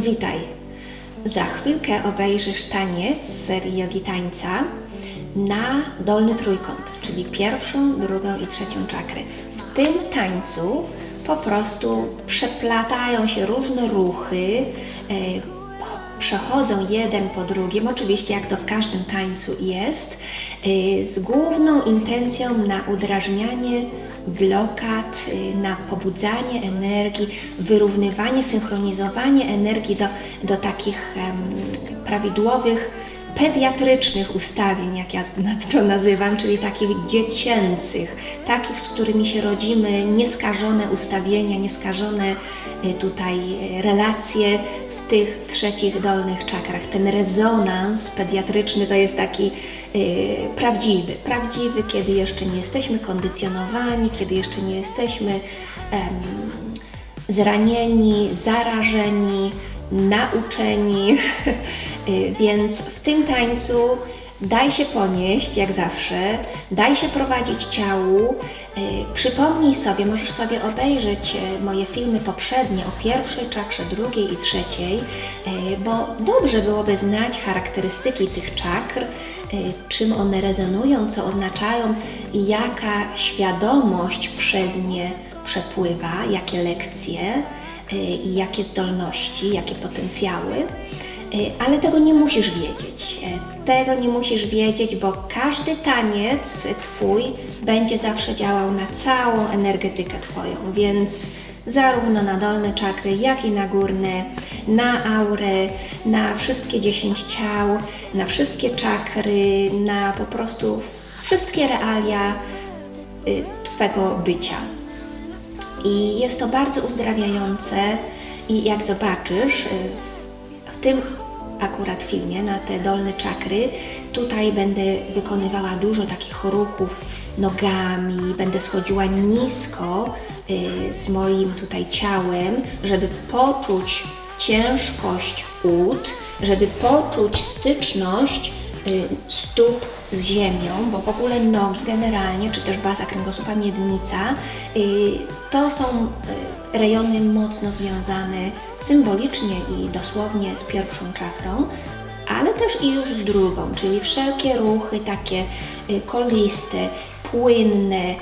Witaj. Za chwilkę obejrzysz taniec z serii jogi tańca na dolny trójkąt, czyli pierwszą, drugą i trzecią czakrę. W tym tańcu po prostu przeplatają się różne ruchy, e, przechodzą jeden po drugim, oczywiście jak to w każdym tańcu jest, y, z główną intencją na udrażnianie blokad, y, na pobudzanie energii, wyrównywanie, synchronizowanie energii do, do takich prawidłowych, pediatrycznych ustawień, jak ja to nazywam, czyli takich dziecięcych, takich, z którymi się rodzimy, nieskażone ustawienia, nieskażone y, tutaj y, relacje tych trzecich dolnych czakrach. Ten rezonans pediatryczny to jest taki y, prawdziwy, prawdziwy, kiedy jeszcze nie jesteśmy kondycjonowani, kiedy jeszcze nie jesteśmy em, zranieni, zarażeni, nauczeni, Y, więc w tym tańcu daj się ponieść, jak zawsze, daj się prowadzić ciału. Y, Przypomnij sobie, możesz sobie obejrzeć y, moje filmy poprzednie o pierwszej czakrze, drugiej i trzeciej, y, bo dobrze byłoby znać charakterystyki tych czakr, czym one rezonują, co oznaczają jaka świadomość przez nie przepływa, jakie lekcje jakie zdolności, jakie potencjały. Y, Ale tego nie musisz wiedzieć. Y, Tego nie musisz wiedzieć, bo każdy taniec Twój będzie zawsze działał na całą energetykę Twoją, więc zarówno na dolne czakry, jak i na górne, na aurę, na wszystkie 10 ciał, na wszystkie czakry, na po prostu wszystkie realia y, Twego bycia. I jest to bardzo uzdrawiające i jak zobaczysz, w tym akurat filmie na te dolne czakry, tutaj będę wykonywała dużo takich ruchów nogami, będę schodziła nisko y, z moim tutaj ciałem, żeby poczuć ciężkość ud, żeby poczuć styczność stóp z ziemią, bo w ogóle nogi generalnie, czy też baza kręgosłupa, miednica, y, to są y, rejony mocno związane symbolicznie i dosłownie z pierwszą czakrą, ale też i już z drugą, czyli wszelkie ruchy takie y, koliste, płynne,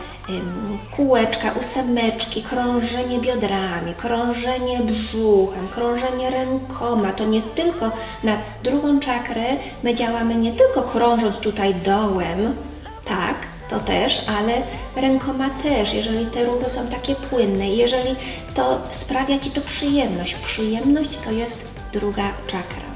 kółeczka, ósemeczki, krążenie biodrami, krążenie brzuchem, krążenie rękoma. To nie tylko na drugą czakrę my działamy nie tylko krążąc tutaj dołem, tak, to też, ale rękoma też, jeżeli te ruchy są takie płynne, jeżeli to sprawia Ci to przyjemność. Przyjemność to jest druga czakra.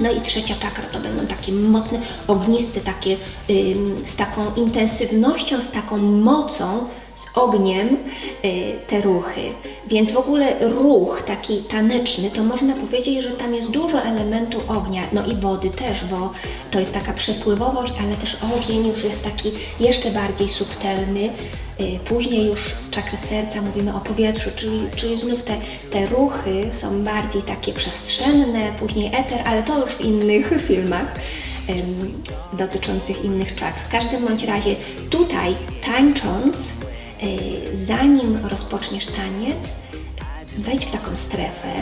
No i trzecia czakra to będą takie mocne, ogniste, takie ym, z taką intensywnością, z taką mocą, z ogniem y, te ruchy. Więc w ogóle ruch taki taneczny, to można powiedzieć, że tam jest dużo elementu ognia, no i wody też, bo to jest taka przepływowość, ale też ogień już jest taki jeszcze bardziej subtelny. Y, Później już z czakry serca mówimy o powietrzu, czyli, czyli znów te, te ruchy są bardziej takie przestrzenne, później eter, ale to już w innych filmach dotyczących innych czakr. W każdym bądź razie tutaj tańcząc, zanim rozpoczniesz taniec, wejdź w taką strefę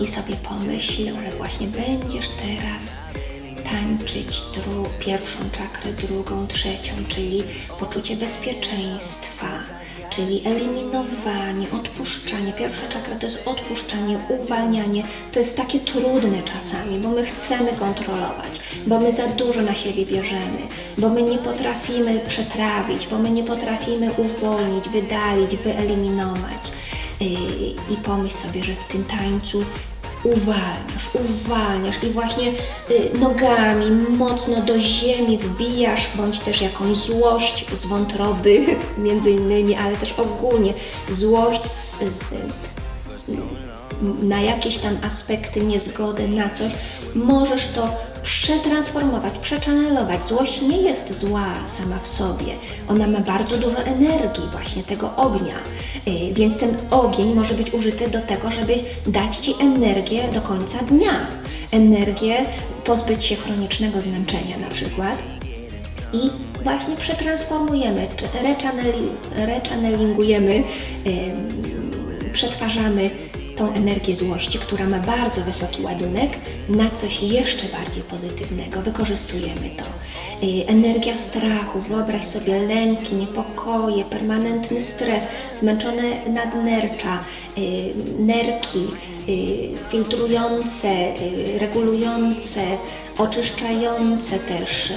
i sobie pomyśl, że właśnie będziesz teraz tańczyć dru- pierwszą czakrę, drugą, trzecią, czyli poczucie bezpieczeństwa, czyli eliminowanie, odpuszczanie. Pierwsza czakra to jest odpuszczanie, uwalnianie. To jest takie trudne czasami, bo my chcemy kontrolować, bo my za dużo na siebie bierzemy, bo my nie potrafimy przetrawić, bo my nie potrafimy uwolnić, wydalić, wyeliminować. Yy, I pomyśl sobie, że w tym tańcu uwalniasz, uwalniasz i właśnie y, nogami mocno do ziemi wbijasz, bądź też jakąś złość z wątroby, między innymi, ale też ogólnie złość z, z, na jakieś tam aspekty, niezgody na coś, możesz to przetransformować, przeczanelować. Złość nie jest zła sama w sobie. Ona ma bardzo dużo energii, właśnie tego ognia. Yy, Więc ten ogień może być użyty do tego, żeby dać Ci energię do końca dnia. Energię pozbyć się chronicznego zmęczenia na przykład i właśnie przetransformujemy, ym, przetwarzamy tą energię złości, która ma bardzo wysoki ładunek, na coś jeszcze bardziej pozytywnego. Wykorzystujemy to. Y, Energia strachu, wyobraź sobie lęki, niepokoje, permanentny stres, zmęczone nadnercza, y, nerki y, filtrujące, regulujące, oczyszczające też.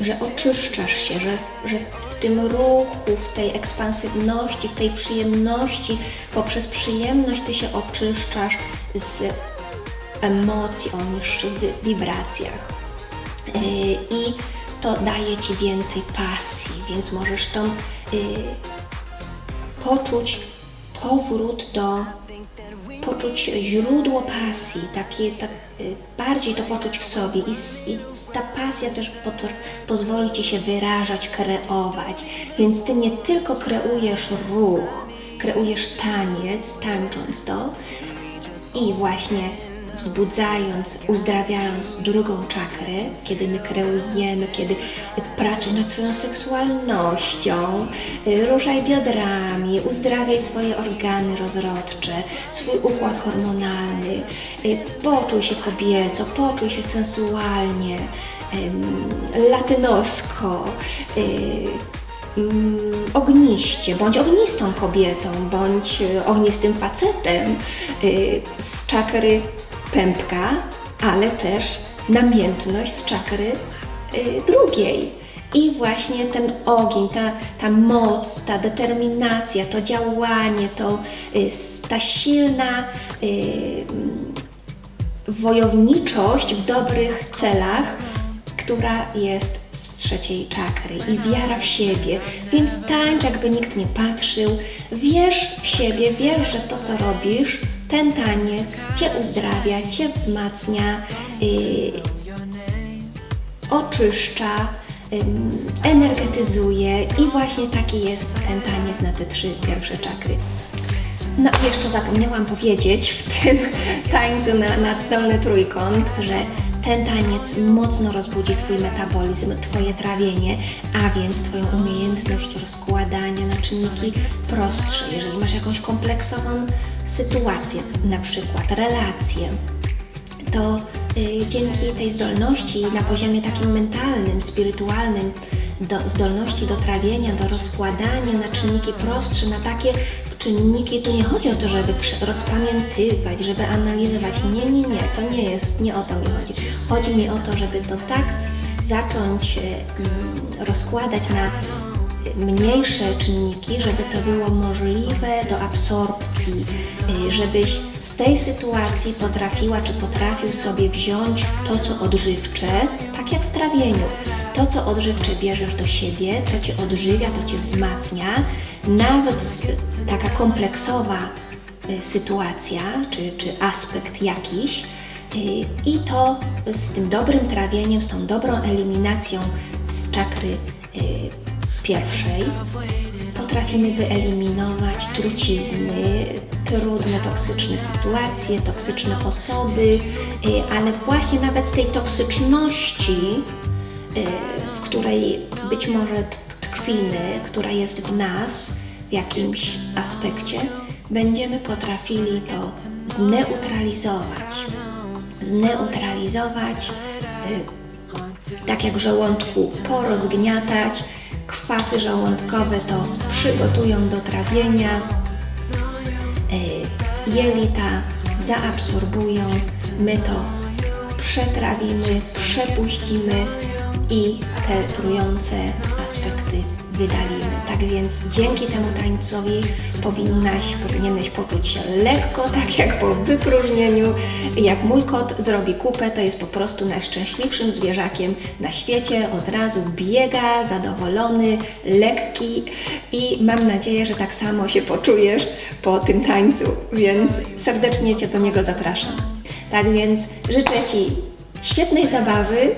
że oczyszczasz się, że, że tym ruchu, w tej ekspansywności, w tej przyjemności, poprzez przyjemność ty się oczyszczasz z emocji o niższych wi- wibracjach. Yy, I to daje ci więcej pasji, więc możesz tą yy, poczuć powrót do poczuć źródło pasji, takie, tak, y, bardziej to poczuć w sobie i, i ta pasja też pozwoli Ci się wyrażać, kreować. Więc Ty nie tylko kreujesz ruch, kreujesz taniec, tańcząc to i właśnie wzbudzając, uzdrawiając drugą czakrę, kiedy my kreujemy, kiedy pracuj nad swoją seksualnością, y, ruszaj biodrami, uzdrawiaj swoje organy rozrodcze, swój układ hormonalny, y, poczuj się kobieco, poczuj się sensualnie, latynosko, y, mm, ogniście, bądź ognistą kobietą, bądź ognistym facetem z czakry pępka, ale też namiętność z czakry y, drugiej. I właśnie ten ogień, ta, ta moc, ta determinacja, to działanie, to, y, ta silna y, mm, wojowniczość w dobrych celach, która jest z trzeciej czakry i wiara w siebie. Więc tańcz, jakby nikt nie patrzył. Wierz w siebie, wierz, że to, co robisz, ten taniec Cię uzdrawia, Cię wzmacnia, yy, oczyszcza, ym, energetyzuje i właśnie taki jest ten taniec na te trzy pierwsze czakry. No i jeszcze zapomniałam powiedzieć w tym tańcu na, na dolny trójkąt, że ten taniec mocno rozbudzi Twój metabolizm, Twoje trawienie, a więc Twoją umiejętność rozkładania na czynniki prostsze. Jeżeli masz jakąś kompleksową sytuację, na przykład relację, to y, dzięki tej zdolności na poziomie takim mentalnym, spirytualnym, do, zdolności do trawienia, do rozkładania na czynniki prostsze, na takie czynniki, tu nie chodzi o to, żeby rozpamiętywać, żeby analizować. Nie, nie, nie, to nie jest, nie o to mi chodzi. Chodzi mi o to, żeby to tak zacząć y, mm, rozkładać na mniejsze czynniki, żeby to było możliwe do absorpcji, y, żebyś z tej sytuacji potrafiła czy potrafił sobie wziąć to, co odżywcze, tak jak w trawieniu. To, co odżywcze bierzesz do siebie, to cię odżywia, to cię wzmacnia. Nawet taka kompleksowa y, sytuacja czy, czy aspekt jakiś, y, i to z tym dobrym trawieniem, z tą dobrą eliminacją z czakry pierwszej potrafimy wyeliminować trucizny, trudne, toksyczne sytuacje, toksyczne osoby, y, ale właśnie nawet z tej toksyczności, y, w której być może tkwimy, która jest w nas w jakimś aspekcie, będziemy potrafili to zneutralizować. Zneutralizować, y, tak jak żołądku porozgniatać, kwasy żołądkowe to przygotują do trawienia, y, jelita zaabsorbują, my to przetrawimy, przepuścimy i te trujące aspekty wydalimy. Tak więc dzięki temu tańcowi powinnaś, powinieneś poczuć się lekko, tak jak po wypróżnieniu. Jak mój kot zrobi kupę, to jest po prostu najszczęśliwszym zwierzakiem na świecie. Od razu biega, zadowolony, lekki i mam nadzieję, że tak samo się poczujesz po tym tańcu, więc serdecznie Cię do niego zapraszam. Tak więc życzę Ci świetnej zabawy.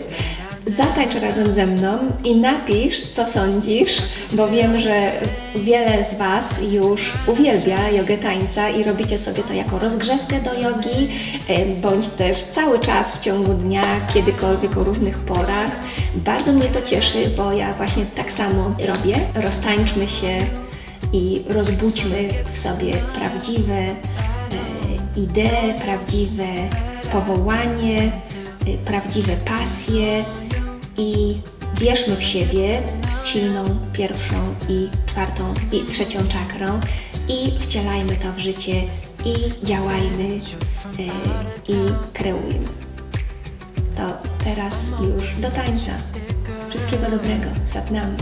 Zatańcz razem ze mną i napisz, co sądzisz, bo wiem, że wiele z Was już uwielbia jogę tańca i robicie sobie to jako rozgrzewkę do jogi, e, bądź też cały czas w ciągu dnia, kiedykolwiek o różnych porach. Bardzo mnie to cieszy, bo ja właśnie tak samo robię. Roztańczmy się i rozbudźmy w sobie prawdziwe e, idee, prawdziwe powołanie, y, prawdziwe pasje i wierzmy w siebie z silną pierwszą i czwartą i trzecią czakrą i wcielajmy to w życie i działajmy y, i kreujmy. To teraz już do tańca. Wszystkiego dobrego. Satnamy.